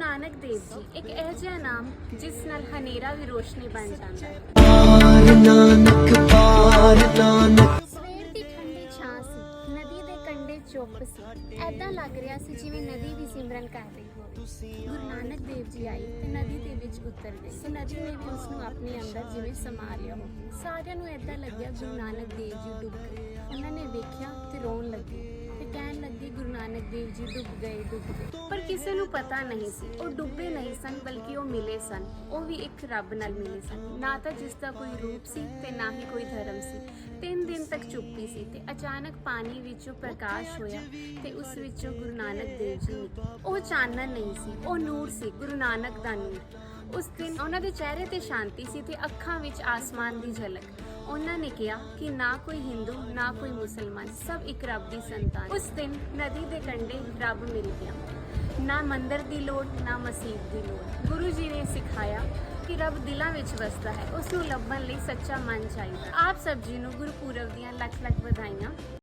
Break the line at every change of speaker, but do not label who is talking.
ਨਾਨਕ ਦੇਵ ਜੀ, ਇੱਕ ਇਹੋ ਜਿਹਾ ਨਾਮ ਜਿਸ ਨਾਲ ਹਨੇਰਾ ਵੀ ਰੋਸ਼ਨੀ ਬਣ ਜਾਂਦਾ ਹੈ। ਸਵੇਰ ਦੀ ਠੰਡੀ ਛਾਂ ਸੀ, ਨਦੀ ਦੇ ਕੰਢੇ ਚੁੱਪ ਸੀ। ਐਦਾਂ ਲੱਗ ਰਿਹਾ ਸੀ ਜਿਵੇਂ ਨਦੀ ਵੀ ਸਿਮਰਨ ਕਰ ਰਹੀ ਹੋਵੇ। ਗੁਰੂ ਨਾਨਕ ਦੇਵ ਜੀ ਆਏ ਤੇ ਨਦੀ ਦੇ ਵਿੱਚ ਉਤਰ ਗਏ। ਤੇ ਨਦੀ ਨੇ ਵੀ ਉਸ ਨੂੰ ਆਪਣੇ ਅੰਦਰ ਜਿਵੇਂ ਸਮਾ ਲਿਆ ਹੋਵੇ। ਸਾਰਿਆਂ ਨੂੰ ਐਦਾਂ ਲੱਗਿਆ ਗੁਰੂ ਨਾਨਕ ਦੇਵ ਜੀ ਡੁੱਬ ਗਏ। ਗੁਰੂ ਜੀ ਡੁੱਬ ਗਏ ਡੁੱਬ ਗਏ ਪਰ ਕਿਸੇ ਨੂੰ ਪਤਾ ਨਹੀਂ ਸੀ। ਉਹ ਡੁੱਬੇ ਨਹੀਂ ਸਨ, ਬਲਕਿ ਉਹ ਮਿਲੇ ਸਨ। ਉਹ ਵੀ ਇੱਕ ਰੱਬ ਨਾਲ ਮਿਲੇ ਸਨ। ਨਾ ਤਾਂ ਜਿਸ ਦਾ ਕੋਈ ਰੂਪ ਸੀ ਤੇ ਨਾ ਹੀ ਕੋਈ ਧਰਮ ਸੀ। ਤਿੰਨ ਦਿਨ ਤੱਕ ਚੁੱਪੀ ਸੀ ਤੇ ਅਚਾਨਕ ਪਾਣੀ ਵਿੱਚੋਂ ਪ੍ਰਕਾਸ਼ ਹੋਇਆ ਤੇ ਉਸ ਵਿੱਚੋਂ ਗੁਰੂ ਨਾਨਕ ਦੇਵ ਜੀ ਨਿਕਲੇ ਉਹ ਚਾਨਣ ਨਹੀਂ ਸੀ, ਉਹ ਨੂਰ ਸੀ, ਗੁਰੂ ਨਾਨਕ ਦਾ ਨੂਰ। ਉਸ ਦਿਨ ਉਹਨਾਂ ਦੇ ਚਿਹਰੇ ਤੇ ਸ਼ਾਂਤੀ ਸੀ ਤੇ ਅੱਖਾਂ ਵਿੱਚ ਆਸਮਾਨ ਦੀ ਝਲਕ। ਉਹਨਾਂ ਨੇ ਕਿਹਾ ਕਿ ਨਾ ਕੋਈ ਹਿੰਦੂ, ਨਾ ਕੋਈ ਮੁਸਲਮਾਨ, ਸਭ ਇੱਕ ਰੱਬ ਦੀ ਸੰਤਾਨ। ਉਸ ਦਿਨ ਨਦੀ ਦੇ ਕੰਢੇ ਰੱਬ ਮਿਲ ਗਿਆ। ਨਾ ਮੰਦਰ ਦੀ ਲੋੜ, ਨਾ ਮਸਜਿਦ ਦੀ ਲੋੜ। ਗੁਰੂ ਜੀ ਨੇ ਸਿਖਾਇਆ ਕਿ ਰੱਬ ਦਿਲਾਂ ਵਿੱਚ ਵਸਦਾ ਹੈ। ਉਸ ਨੂੰ ਲੱਭਣ ਲਈ ਸੱਚਾ ਮਨ ਚਾਹੀਦਾ ਆਪ ਸਭ ਜੀ ਨੂੰ ਗੁਰਪੁਰਬ ਦੀਆਂ ਲੱਖ ਲੱਖ ਵਧਾਈਆਂ।